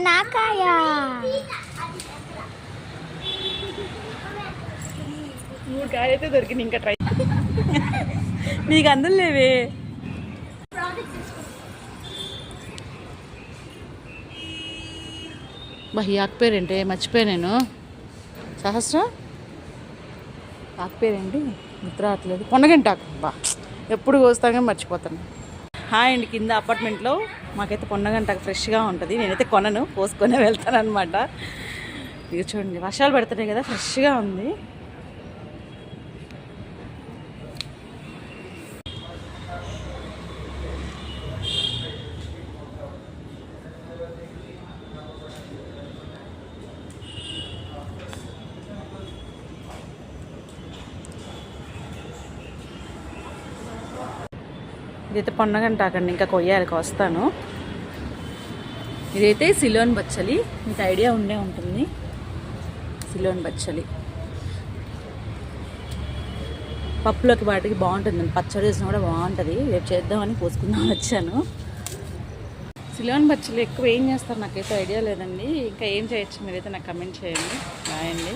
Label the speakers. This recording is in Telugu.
Speaker 1: నాకాయ
Speaker 2: మూడు కాయలు అయితే దొరికింది ఇంకా ట్రై నీకు అందులో బా ఈ ఆకు పేరేంటి మర్చిపోయా నేను ఆకు పేరేంటి గుర్తు రావట్లేదు ఆకు. బా ఎప్పుడు కోస్తాం మర్చిపోతాను. హాయ్ అండి కింద అపార్ట్మెంట్లో మాకైతే కొన్నగంట ఫ్రెష్గా ఉంటుంది. నేనైతే కొనను కోసుకొని వెళ్తాను అనమాట ఇక చూడండి వర్షాలు పెడుతున్నాయి కదా ఫ్రెష్గా ఉంది. ఇదైతే పొన్నగంటాకండి ఇంకా కొయ్యాలి వస్తాను ఇదైతే సిలోన్ బచ్చలి మీకు ఐడియా ఉండే ఉంటుంది. సిలోన్ బచ్చలి. పప్పులోకి వాటికి బాగుంటుంది పచ్చడి వేసినా కూడా బాగుంటుంది. రేపు చేద్దామని పోసుకుందాం వచ్చాను. సిలోన్ బచ్చలు ఎక్కువ ఏం చేస్తారు? నాకైతే ఐడియా లేదండి. ఇంకా ఏం చేయొచ్చు? మీరైతే నాకు కమెంట్ చేయండి. బాయ్ అండి.